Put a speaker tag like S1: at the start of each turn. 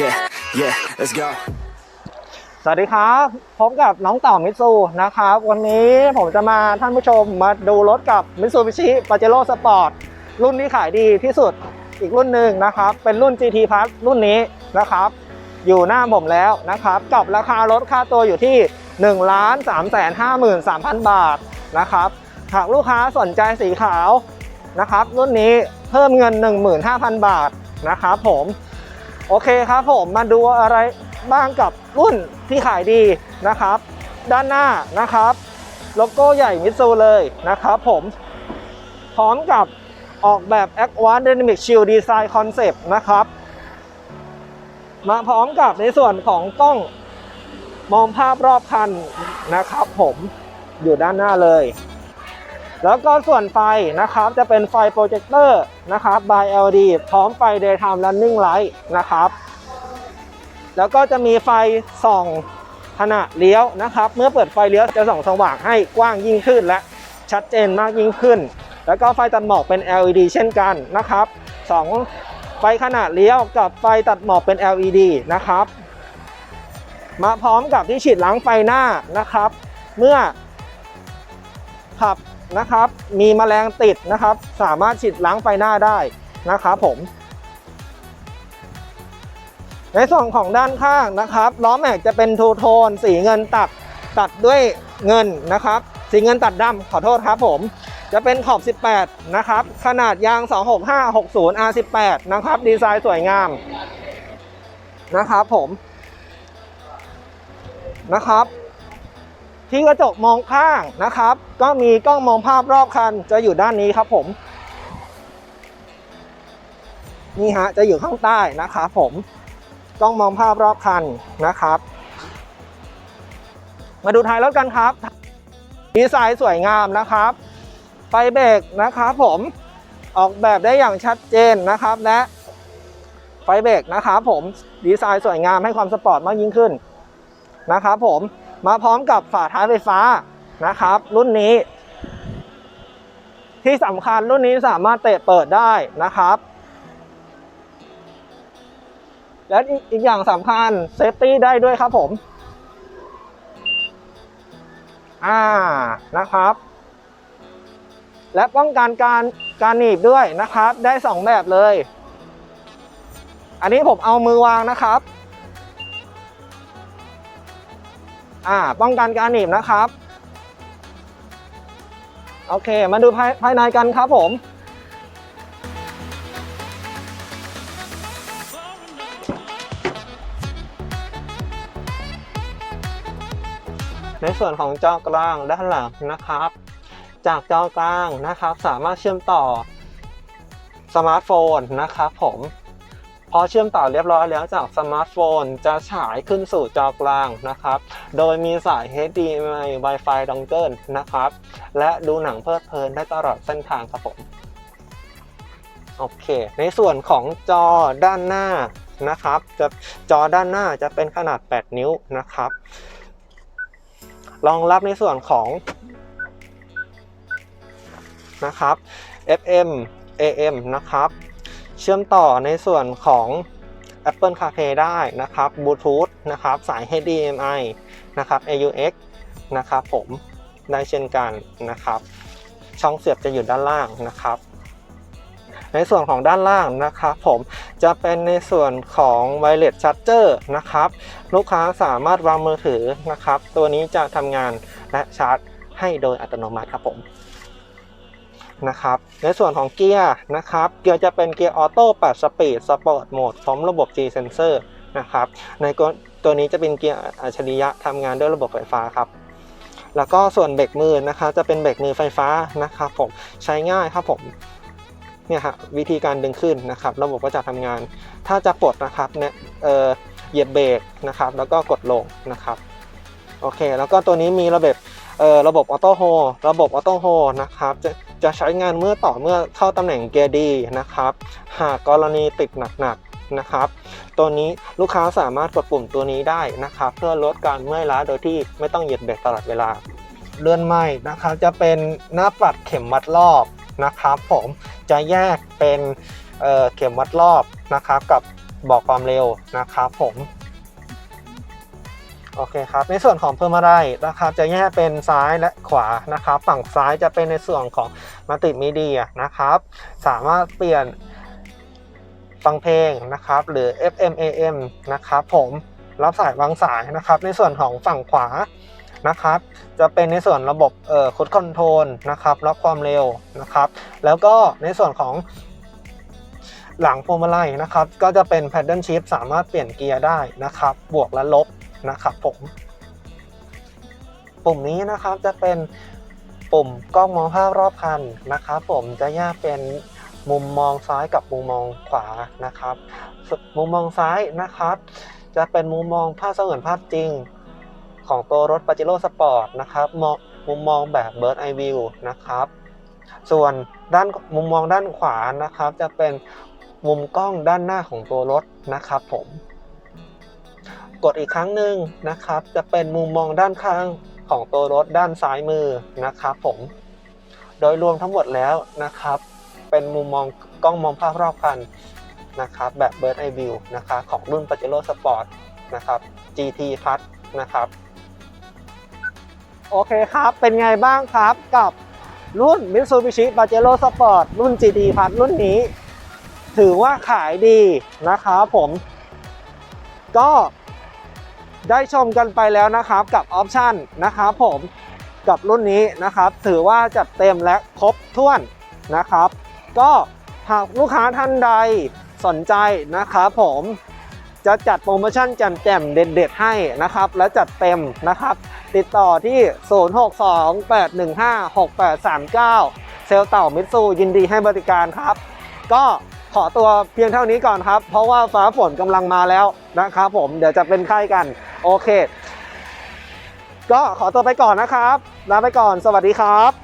S1: Yeah, yeah, let's go.
S2: สวัสดีครับ พบกับน้องต่อมิตซูนะครับ วันนี้ผมจะมาท่านผู้ชมมาดูรถกับมิตซูบิชิปาเจโร่สปอร์ตรุ่นที่ขายดีที่สุดอีกรุ่นหนึ่งนะครับ เป็นรุ่น GT Plus รุ่นนี้นะครับ อยู่หน้าผมแล้วนะครับ กับราคารถค่าตัวอยู่ที่ 1 3 5 3 3 0 0 0 บาทนะครับ หากลูกค้าสนใจสีขาวนะครับ รุ่นนี้เพิ่มเงิน 15,000 บาทนะครับผม โอเคครับผมมาดูอะไรบ้างกับรุ่นที่ขายดีนะครับ ด้านหน้านะครับโลโก้ใหญ่มิตซูเลยนะครับผม พร้อมกับออกแบบ a q u a Dynamic Shield Design Concept นะครับ มาพร้อมกับในส่วนของกล้องมองภาพรอบคันนะครับผมอยู่ด้านหน้าเลย แล้วก็ส่วนไฟนะครับจะเป็นไฟโปรเจคเตอร์นะครับ by LED พร้อมไฟ daytime running light นะครับ แล้วก็จะมีไฟส่องขณะเลี้ยวนะครับ เมื่อเปิดไฟเลี้ยวจะส่องสว่างให้กว้างยิ่งขึ้น และชัดเจนมากยิ่งขึ้น แล้วก็ไฟตัดหมอกเป็น LED เช่นกันนะครับสองไฟขณะเลี้ยวกับไฟตัดหมอกเป็น LED นะครับ มาพร้อมกับที่ฉีดล้างไฟหน้านะครับ เมื่อขับ นะครับ มีแมลงติดนะครับ สามารถฉีดล้างไฟหน้าได้นะครับผม ในส่วนของด้านข้างนะครับล้อแม็กจะเป็นทูโทน สีเงินตัดตัดด้วยเงินนะครับ สีเงินตัดดำขอโทษครับผม จะเป็นขอบ 18 นะครับ ขนาดยาง 26560 R18 นะครับ ดีไซน์สวยงามนะครับผมนะครับ ที่กระจกมองข้างนะครับ ก็มีกล้องมองภาพรอบคันจะอยู่ด้านนี้ครับผมนี่ฮะจะอยู่ข้างใต้นะครับผมกล้องมองภาพรอบคันนะครับ มาดูท้ายรถกันครับดีไซน์สวยงามนะครับ ไฟเบรกนะครับผมออกแบบได้อย่างชัดเจนนะครับและไฟเบรกนะครับผมดีไซน์สวยงามให้ความสปอร์ตมากยิ่งขึ้นนะครับผม มาพร้อมกับฝาท้ายไฟฟ้านะครับ รุ่นนี้ ที่สำคัญรุ่นนี้สามารถเตะเปิดได้นะครับ และอีกอย่างสำคัญเซฟตี้ได้ด้วยครับผมอ่านะครับ และป้องกันการการหนีบด้วยนะครับ ได้ 2 แบบเลย อันนี้ผมเอามือวางนะครับ อ่าป้องกันการหนีบนะครับโอเค มาดูภายภายในกันครับผม ในส่วนของจอกลางด้านหลังนะครับ จากจอกลางนะครับ สามารถเชื่อมต่อสมาร์ทโฟนนะครับผม อเชื่อมต่อเรียบร้อยแล้วจากสมาร์ทโฟนจะฉายขึ้นสู่จอกลางนะครับ โดยมีสาย HDMI Wi-Fi Dongle นะครับ และดูหนังเพลิดเพลินได้ตลอดเส้นทางครับผม โอเค ในส่วนของจอด้านหน้านะครับ จะจอด้านหน้าจะเป็นขนาด 8 นิ้วนะครับ รองรับในส่วนของนะครับ FM AM นะครับ เชื่อมต่อในส่วนของ Apple CarPlay ได้นะครับ Bluetooth นะครับสาย HDMI นะครับ AUX นะครับผมได้เช่นกันนะครับ ช่องเสียบจะอยู่ด้านล่างนะครับ ในส่วนของด้านล่างนะครับผมจะเป็นในส่วนของ Wireless Charger นะครับ ลูกค้าสามารถวางมือถือนะครับ ตัวนี้จะทำงานและชาร์จให้โดยอัตโนมัติครับผม นะครับ ในส่วนของเกียร์นะครับ เกียร์จะเป็นเกียร์ออโต้8สปีดสปอร์ตโหมดพร้อมระบบ G sensor นะครับ ในตัวนี้จะเป็นเกียร์อัจฉริยะทำงานด้วยระบบไฟฟ้าครับแล้วก็ส่วนเบรกมือนะคะจะเป็นเบรกมือไฟฟ้านะครับผมใช้ง่ายครับผมเนี่ยฮะวิธีการดึงขึ้นนะครับ ระบบก็จะทำงาน ถ้าจะปลดนะครับเนี่ยเอ่อเหยียบเบรกนะครับ แล้วก็กดลงนะครับโอเค แล้วก็ตัวนี้มีระบบเอ่อระบบออโต้โฮระบบออโต้โฮนะครับ จะใช้งานเมื่อต่อเมื่อเข้าตำแหน่งเกียร์ดีนะครับ หากกรณีติดหนักๆนะครับ ตัวนี้ลูกค้าสามารถกดปุ่มตัวนี้ได้นะครับ เพื่อลดการเมื่อยล้าโดยที่ไม่ต้องเหยียบเบรกตลอดเวลา เลื่อนไม้นะครับ จะเป็นหน้าปัดเข็มวัดรอบนะครับผมจะแยกเป็นเเข็มวัดรอบนะครับกับบอกความเร็วนะครับผม โอเคครับ ในส่วนของเพิ่มอะไรนะครับ จะแยกเป็นซ้ายและขวานะครับ ฝั่งซ้ายจะเป็นในส่วนของมัลติมีเดียนะครับ สามารถเปลี่ยนฟังเพลงนะครับ หรือ FM AM นะครับ ผมรับสายวางสายนะครับ ในส่วนของฝั่งขวานะครับ จะเป็นในส่วนระบบเอ่อคุดคอนโทรลนะครับรับความเร็วนะครับ แล้วก็ในส่วนของหลังพวงมาลัยนะครับ ก็จะเป็น paddle shift สามารถเปลี่ยนเกียร์ได้นะครับ บวกและลบ นะครับผม ปุ่มนี้นะครับจะเป็นปุ่มกล้องมองภาพรอบคันนะครับ ผมจะแยกเป็นมุมมองซ้ายกับมุมมองขวานะครับ มุมมองซ้ายนะครับ จะเป็นมุมมองภาพเสมือนภาพจริง ของตัวรถ Pajero Sport นะครับม,มุมมองแบบ Bird Eye View นะครับ ส่วนด้านมุมมองด้านขวานะครับ จะเป็นมุมกล้องด้านหน้าของตัวรถนะครับผม กดอีกครั้งหนึ่งนะครับ จะเป็นมุมมองด้านข้างของตัวรถด้านซ้ายมือนะครับผม โดยรวมทั้งหมดแล้วนะครับ เป็นมุมมองกล้องมองภาพรอบคันนะครับ แบบ Bird Eye View นะครับของรุ่น Pajero Sport นะครับ GT Plus นะครับ โอเคครับ เป็นไงบ้างครับกับรุ่น Mitsubishi Pajero Sport รุ่น GT Plus รุ่นนี้ ถือว่าขายดีนะครับผม ก็ ได้ชมกันไปแล้วนะครับกับออปชันนะครับผมกับรุ่นนี้นะครับ ถือว่าจัดเต็มและครบถ้วนนะครับ ก็หากลูกค้าท่านใดสนใจนะครับผมจะจัดโปรโมชั่นแจ่มๆเด็ดๆ ให้นะครับ และจัดเต็มนะครับ ติดต่อที่ 0628156839 เซลล์เต่ามิตซูยินดีให้บริการครับ ก็ ขอตัวเพียงเท่านี้ก่อนครับ เพราะว่าฟ้าฝนกำลังมาแล้วนะครับผมเดี๋ยวจะเป็นไข้กัน โอเค ก็ขอตัวไปก่อนนะครับลาไปก่อน สวัสดีครับ